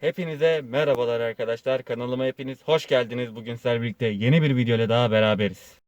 Hepinize merhabalar arkadaşlar. Kanalıma hepiniz hoş geldiniz. Bugün sizlerle birlikte yeni bir video ile daha beraberiz.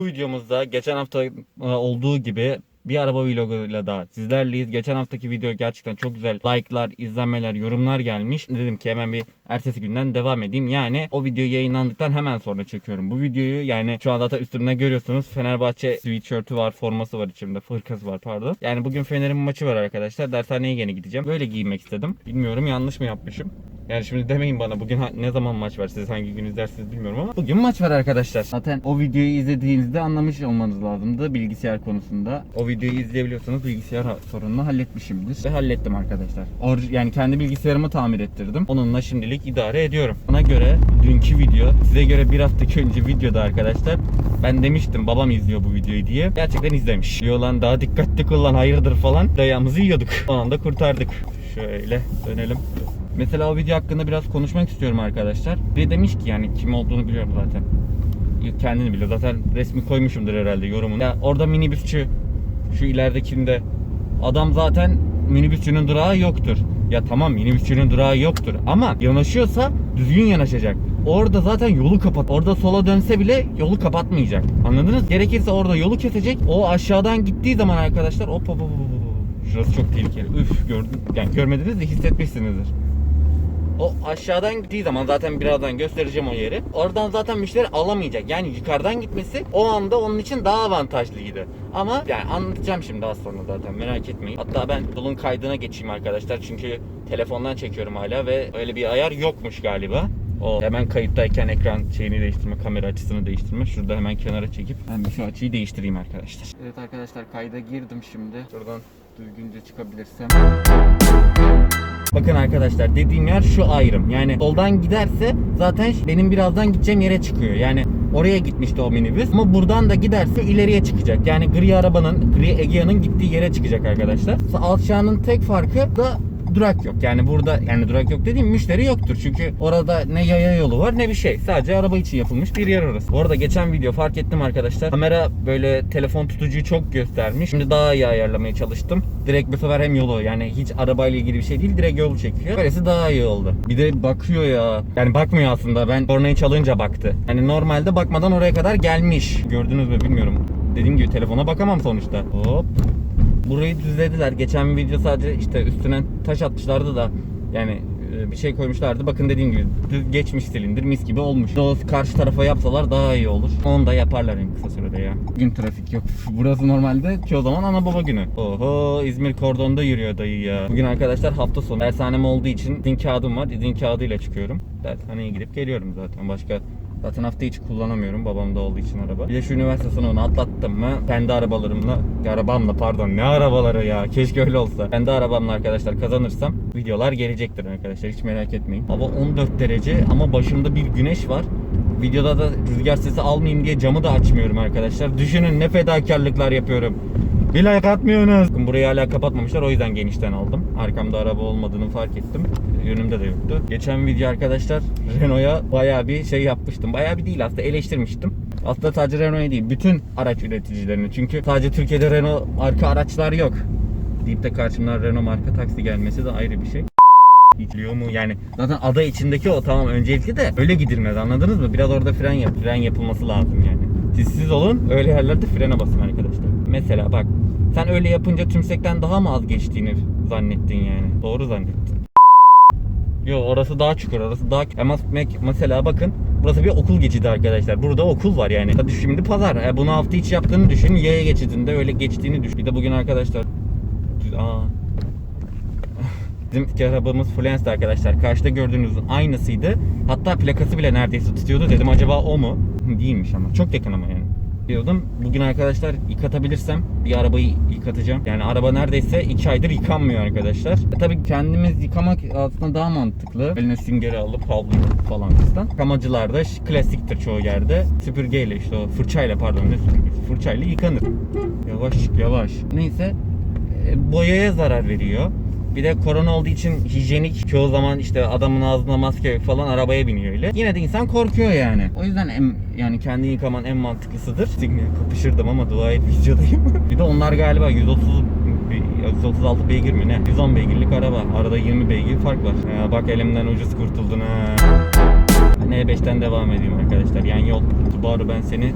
Bu videomuzda geçen hafta e, olduğu gibi bir araba vloguyla daha sizlerleyiz. Geçen haftaki video gerçekten çok güzel like'lar, izlenmeler, yorumlar gelmiş. Dedim ki hemen bir ertesi günden devam edeyim. Yani o video yayınlandıktan hemen sonra çekiyorum bu videoyu. Yani şu an zaten üstümde görüyorsunuz Fenerbahçe sweatshirt'ü var, forması var içimde, fırkası var pardon. Yani bugün Fener'in maçı var arkadaşlar. Dershaneye yine gideceğim. Böyle giyinmek istedim. Bilmiyorum yanlış mı yapmışım. Yani şimdi demeyin bana bugün ne zaman maç var siz hangi gün izlersiniz bilmiyorum ama bugün maç var arkadaşlar. Zaten o videoyu izlediğinizde anlamış olmanız lazımdı bilgisayar konusunda. O videoyu izleyebiliyorsanız bilgisayar sorununu halletmişimdir. Ve hallettim arkadaşlar. Or- yani kendi bilgisayarımı tamir ettirdim. Onunla şimdilik idare ediyorum. Ona göre dünkü video size göre bir haftaki önce videoda arkadaşlar ben demiştim babam izliyor bu videoyu diye. Gerçekten izlemiş. Diyor lan daha dikkatli kullan hayırdır falan. Dayağımızı yiyorduk. O anda kurtardık. Şöyle dönelim. Mesela o video hakkında biraz konuşmak istiyorum arkadaşlar. Bir demiş ki yani kim olduğunu biliyorum zaten. Kendini biliyor. Zaten resmi koymuşumdur herhalde yorumunu. Ya orada minibüsçü şu ileridekinde adam zaten minibüsçünün durağı yoktur. Ya tamam minibüsçünün durağı yoktur ama yanaşıyorsa düzgün yanaşacak. Orada zaten yolu kapat. Orada sola dönse bile yolu kapatmayacak. Anladınız? Gerekirse orada yolu kesecek. O aşağıdan gittiği zaman arkadaşlar hop hop hop hop. Şurası çok tehlikeli. Üf gördün. Yani görmediniz de hissetmişsinizdir. O aşağıdan gittiği zaman zaten birazdan göstereceğim o yeri. Oradan zaten müşteri alamayacak. Yani yukarıdan gitmesi o anda onun için daha avantajlıydı. Ama yani anlatacağım şimdi az sonra zaten merak etmeyin. Hatta ben yolun kaydına geçeyim arkadaşlar. Çünkü telefondan çekiyorum hala ve öyle bir ayar yokmuş galiba. O hemen kayıttayken ekran şeyini değiştirme, kamera açısını değiştirme. Şurada hemen kenara çekip ben şu açıyı değiştireyim arkadaşlar. Evet arkadaşlar kayda girdim şimdi. Şuradan düzgünce çıkabilirsem. Bakın arkadaşlar dediğim yer şu ayrım. Yani soldan giderse zaten benim birazdan gideceğim yere çıkıyor. Yani oraya gitmişti o minibüs. Ama buradan da giderse ileriye çıkacak. Yani gri arabanın, gri Egea'nın gittiği yere çıkacak arkadaşlar. Alçağının tek farkı da durak yok. Yani burada yani durak yok dediğim müşteri yoktur. Çünkü orada ne yaya yolu var ne bir şey. Sadece araba için yapılmış bir yer orası. Bu arada geçen video fark ettim arkadaşlar. Kamera böyle telefon tutucuyu çok göstermiş. Şimdi daha iyi ayarlamaya çalıştım. Direkt bu sefer hem yolu yani hiç arabayla ilgili bir şey değil direkt yolu çekiyor. Böylesi daha iyi oldu. Bir de bakıyor ya. Yani bakmıyor aslında. Ben kornayı çalınca baktı. Yani normalde bakmadan oraya kadar gelmiş. Gördünüz mü bilmiyorum. Dediğim gibi telefona bakamam sonuçta. Hop. Burayı düzlediler. Geçen video sadece işte üstüne taş atmışlardı da yani e, bir şey koymuşlardı. Bakın dediğim gibi düz geçmiş silindir mis gibi olmuş. O karşı tarafa yapsalar daha iyi olur. Onu da yaparlar en kısa sürede ya. Gün trafik yok. Burası normalde çoğu zaman ana baba günü. Oho İzmir kordonda yürüyor dayı ya. Bugün arkadaşlar hafta sonu. Dershanem olduğu için izin kağıdım var. İzin kağıdıyla çıkıyorum. Dershaneye gidip geliyorum zaten. Başka Zaten hafta içi kullanamıyorum babamda olduğu için araba. Bir de şu üniversite sınavını atlattım mı kendi arabalarımla, arabamla pardon ne arabaları ya keşke öyle olsa. Kendi arabamla arkadaşlar kazanırsam videolar gelecektir arkadaşlar hiç merak etmeyin. Hava 14 derece ama başımda bir güneş var. Videoda da rüzgar sesi almayayım diye camı da açmıyorum arkadaşlar. Düşünün ne fedakarlıklar yapıyorum. Bir like atmıyorsunuz. Burayı hala kapatmamışlar o yüzden genişten aldım. Arkamda araba olmadığını fark ettim. Yönümde de yoktu. Geçen video arkadaşlar Renault'a bayağı bir şey yapmıştım. Bayağı bir değil aslında eleştirmiştim. Aslında sadece Renault'a değil bütün araç üreticilerini. Çünkü sadece Türkiye'de Renault marka araçlar yok. Deyip de karşımdan Renault marka taksi gelmesi de ayrı bir şey. Gidiyor mu? Yani zaten ada içindeki o tamam öncelikli de öyle gidilmez anladınız mı? Biraz orada fren yap, fren yapılması lazım yani. Siz siz olun öyle yerlerde frene basın arkadaşlar. Mesela bak sen öyle yapınca tümsekten daha mı az geçtiğini zannettin yani. Doğru zannettin. Yo orası daha çukur orası daha ama mesela bakın burası bir okul geçidi arkadaşlar. Burada okul var yani. Hadi şimdi pazar. E, bunu hafta içi yaptığını düşün. Yaya geçidinde öyle geçtiğini düşün. Bir de bugün arkadaşlar Aa. Bizim arabamız Fluence arkadaşlar. Karşıda gördüğünüzün aynısıydı. Hatta plakası bile neredeyse tutuyordu. Dedim acaba o mu? Değilmiş ama. Çok yakın ama yani. Diyordum. Bugün arkadaşlar yıkatabilirsem bir arabayı yıkatacağım. Yani araba neredeyse 2 aydır yıkanmıyor arkadaşlar. E tabii kendimiz yıkamak aslında daha mantıklı. Eline süngeri alıp havlu falan fistan. Yıkamacılar da ş- klasiktir çoğu yerde. Süpürgeyle işte o fırçayla pardon ne süpürgesi? Fırçayla yıkanır. Yavaş yavaş. Neyse e, boyaya zarar veriyor. Bir de korona olduğu için hijyenik çoğu zaman işte adamın ağzına maske falan arabaya biniyor öyle. Yine de insan korkuyor yani. O yüzden en, yani kendi yıkaman en mantıklısıdır. Signe kapışırdım ama dua et videodayım. bir de onlar galiba 130 bir 136 beygir mi ne? 110 beygirlik araba. Arada 20 beygir fark var. Ya bak elimden ucuz kurtuldun ha. Ben E5'ten devam edeyim arkadaşlar. Yan yol. Subaru ben seni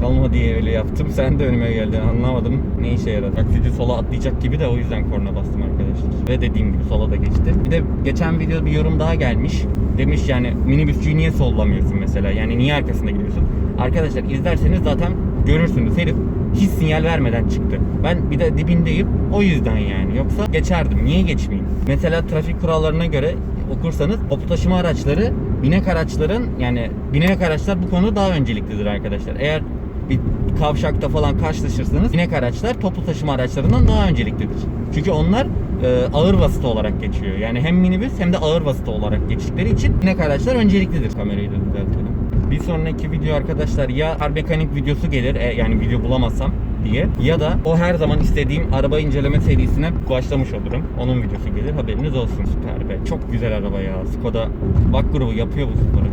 kalma diye öyle yaptım. Sen de önüme geldin. Anlamadım. Ne işe yaradı? Taksici sola atlayacak gibi de o yüzden korna bastım arkadaşlar. Ve dediğim gibi sola da geçti. Bir de geçen video bir yorum daha gelmiş. Demiş yani minibüsçüyü niye sollamıyorsun mesela? Yani niye arkasında gidiyorsun? Arkadaşlar izlerseniz zaten görürsünüz. Herif hiç sinyal vermeden çıktı. Ben bir de dibindeyim. O yüzden yani. Yoksa geçerdim. Niye geçmeyeyim? Mesela trafik kurallarına göre okursanız toplu taşıma araçları binek araçların yani binek araçlar bu konuda daha önceliklidir arkadaşlar. Eğer bir kavşakta falan karşılaşırsanız binek araçlar toplu taşıma araçlarından daha önceliklidir. Çünkü onlar e, ağır vasıta olarak geçiyor. Yani hem minibüs hem de ağır vasıta olarak geçtikleri için binek araçlar önceliklidir. Kamerayı da düzeltelim. Bir sonraki video arkadaşlar ya kar mekanik videosu gelir e, yani video bulamazsam diye ya da o her zaman istediğim araba inceleme serisine başlamış olurum. Onun videosu gelir haberiniz olsun süper be. Çok güzel araba ya. Skoda bak grubu yapıyor bu sporu.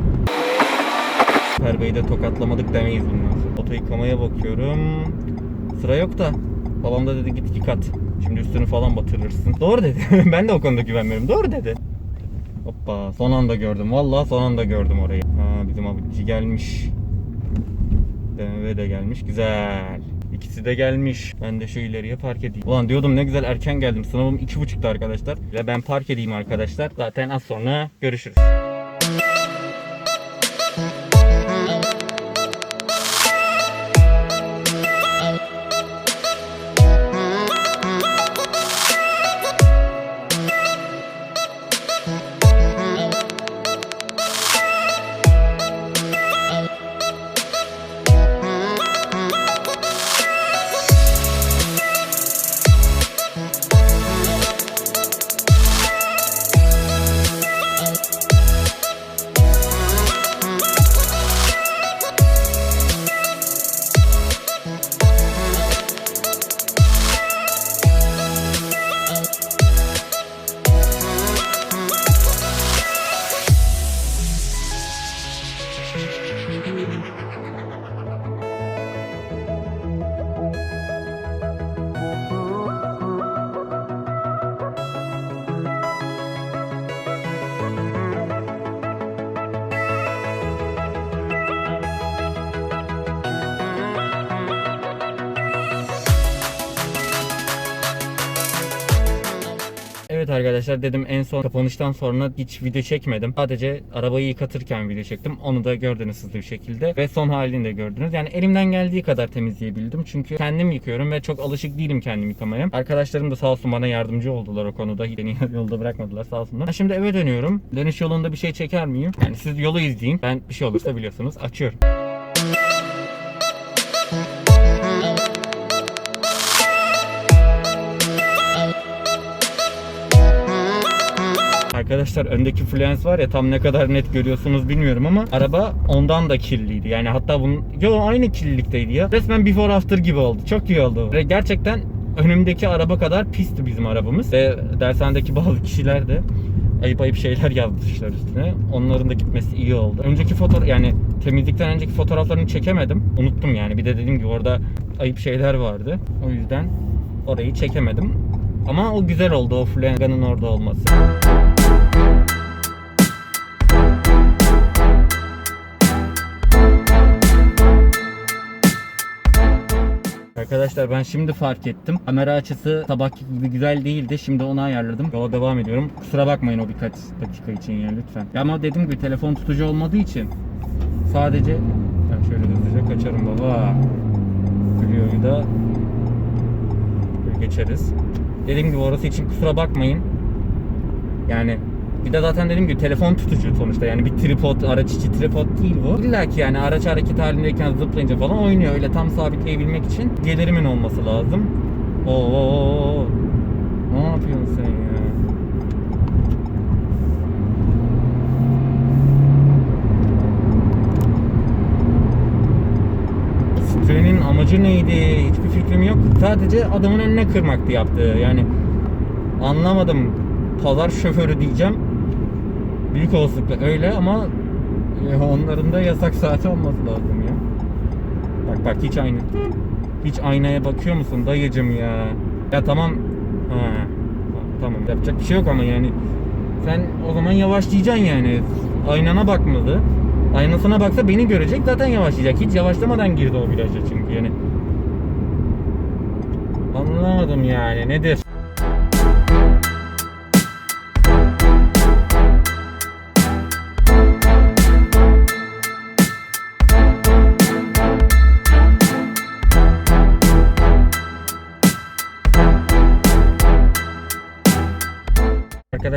Süper Bey'i de tokatlamadık demeyiz sonra. Oto yıkamaya bakıyorum. Sıra yok da. Babam da dedi git yıkat. Şimdi üstünü falan batırırsın. Doğru dedi. ben de o konuda güvenmiyorum. Doğru dedi. Hoppa son anda gördüm. Vallahi son anda gördüm orayı. Ha, bizim abici gelmiş. BMW de gelmiş. Güzel. İkisi de gelmiş. Ben de şu ileriye park edeyim. Ulan diyordum ne güzel erken geldim. Sınavım iki buçukta arkadaşlar. Ve ben park edeyim arkadaşlar. Zaten az sonra görüşürüz. Evet arkadaşlar dedim en son kapanıştan sonra hiç video çekmedim. Sadece arabayı yıkatırken video çektim. Onu da gördünüz hızlı bir şekilde. Ve son halini de gördünüz. Yani elimden geldiği kadar temizleyebildim. Çünkü kendim yıkıyorum ve çok alışık değilim kendim yıkamaya. Arkadaşlarım da sağ olsun bana yardımcı oldular o konuda. Beni yolda bırakmadılar sağ olsunlar. Şimdi eve dönüyorum. Dönüş yolunda bir şey çeker miyim? Yani siz yolu izleyin. Ben bir şey olursa biliyorsunuz açıyorum. Arkadaşlar öndeki fluence var ya tam ne kadar net görüyorsunuz bilmiyorum ama araba ondan da kirliydi. Yani hatta bunun yo aynı kirlilikteydi ya. Resmen before after gibi oldu. Çok iyi oldu. Ve gerçekten önümdeki araba kadar pisti bizim arabamız. Ve dershanedeki bazı kişiler de ayıp ayıp şeyler yazmışlar üstüne. Onların da gitmesi iyi oldu. Önceki fotoğraf yani temizlikten önceki fotoğraflarını çekemedim. Unuttum yani. Bir de dediğim gibi orada ayıp şeyler vardı. O yüzden orayı çekemedim. Ama o güzel oldu o flanganın orada olması. Arkadaşlar ben şimdi fark ettim. Kamera açısı sabahki gibi güzel değildi. Şimdi onu ayarladım. Yola devam ediyorum. Kusura bakmayın o birkaç dakika için yani lütfen. Ya ama dediğim gibi telefon tutucu olmadığı için sadece ben şöyle hızlıca kaçarım baba. Videoyu da geçeriz. Dediğim gibi orası için kusura bakmayın. Yani bir de zaten dediğim gibi telefon tutucu sonuçta yani bir tripod, araç içi tripod değil bu. İlla ki yani araç hareket halindeyken zıplayınca falan oynuyor öyle tam sabitleyebilmek için gelirimin olması lazım. Oo, ne yapıyorsun sen ya? Trenin amacı neydi? Hiçbir fikrim yok. Sadece adamın önüne kırmaktı yaptığı. Yani anlamadım. Pazar şoförü diyeceğim. Büyük olasılıkla öyle ama e, onların da yasak saati olması lazım ya. Bak bak hiç aynı. Hiç aynaya bakıyor musun dayıcım ya? Ya tamam. Ha. Tamam yapacak bir şey yok ama yani. Sen o zaman yavaşlayacaksın yani. Aynana bakmadı. Aynasına baksa beni görecek zaten yavaşlayacak. Hiç yavaşlamadan girdi o viraja çünkü yani. Anlamadım yani nedir?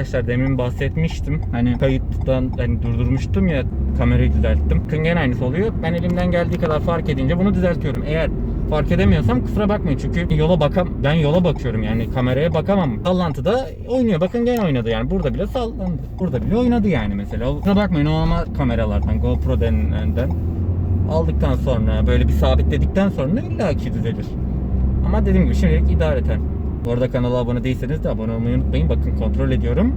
Arkadaşlar demin bahsetmiştim. Hani kayıttan hani durdurmuştum ya kamerayı düzelttim. Bakın gene aynısı oluyor. Ben elimden geldiği kadar fark edince bunu düzeltiyorum. Eğer fark edemiyorsam kusura bakmayın çünkü yola bakam ben yola bakıyorum yani kameraya bakamam. Sallantıda oynuyor. Bakın gene oynadı yani. Burada bile sallandı. Burada bile oynadı yani mesela. Kusura bakmayın o ama kameralardan GoPro denilenden aldıktan sonra böyle bir sabitledikten sonra illaki düzelir. Ama dediğim gibi şimdilik idareten. Bu arada kanala abone değilseniz de abone olmayı unutmayın. Bakın kontrol ediyorum.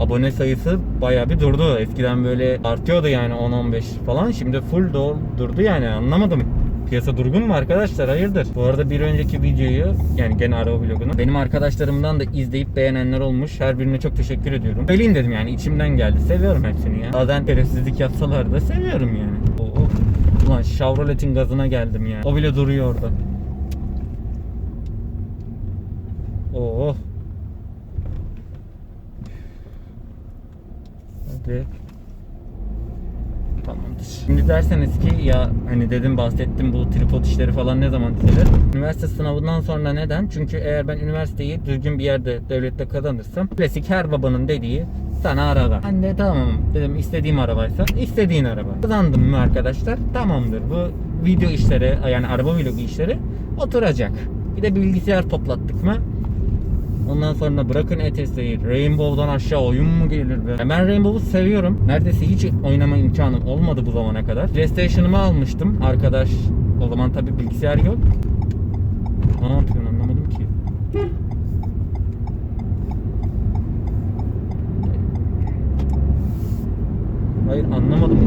Abone sayısı bayağı bir durdu. Eskiden böyle artıyordu yani 10-15 falan. Şimdi full dol durdu yani anlamadım. Piyasa durgun mu arkadaşlar? Hayırdır? Bu arada bir önceki videoyu yani gene araba vlogunu benim arkadaşlarımdan da izleyip beğenenler olmuş. Her birine çok teşekkür ediyorum. Söyleyeyim dedim yani içimden geldi. Seviyorum hepsini ya. Bazen şerefsizlik yapsalar da seviyorum yani. Oo. Ulan Chevrolet'in gazına geldim ya. O bile duruyor orada. Oo. Hadi. Tamamdır. Şimdi derseniz ki ya hani dedim bahsettim bu tripod işleri falan ne zaman düzelir? Üniversite sınavından sonra neden? Çünkü eğer ben üniversiteyi düzgün bir yerde devlette kazanırsam klasik her babanın dediği sana araba. Ben de tamam dedim istediğim arabaysa istediğin araba. Kazandım mı arkadaşlar? Tamamdır. Bu video işleri yani araba vlogu işleri oturacak. Bir de bilgisayar toplattık mı Ondan sonra bırakın ETS'yi Rainbow'dan aşağı oyun mu gelir be? Ben Rainbow'u seviyorum. Neredeyse hiç oynama imkanım olmadı bu zamana kadar. PlayStation'ımı almıştım. Arkadaş o zaman tabi bilgisayar yok. Ne yapıyorsun anlamadım ki. Hayır anlamadım.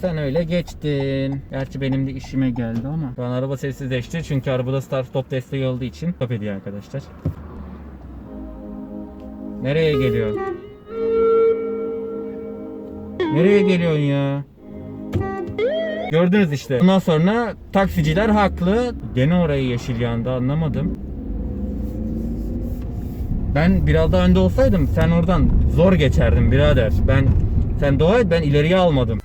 Sen öyle geçtin. Gerçi benim de işime geldi ama. Şu an araba sessizleşti çünkü arabada start stop desteği olduğu için stop ediyor arkadaşlar. Nereye geliyor? Nereye geliyorsun ya? Gördünüz işte. Bundan sonra taksiciler haklı. Gene orayı yeşil yandı anlamadım. Ben biraz daha önde olsaydım sen oradan zor geçerdin birader. Ben sen dua et ben ileriye almadım.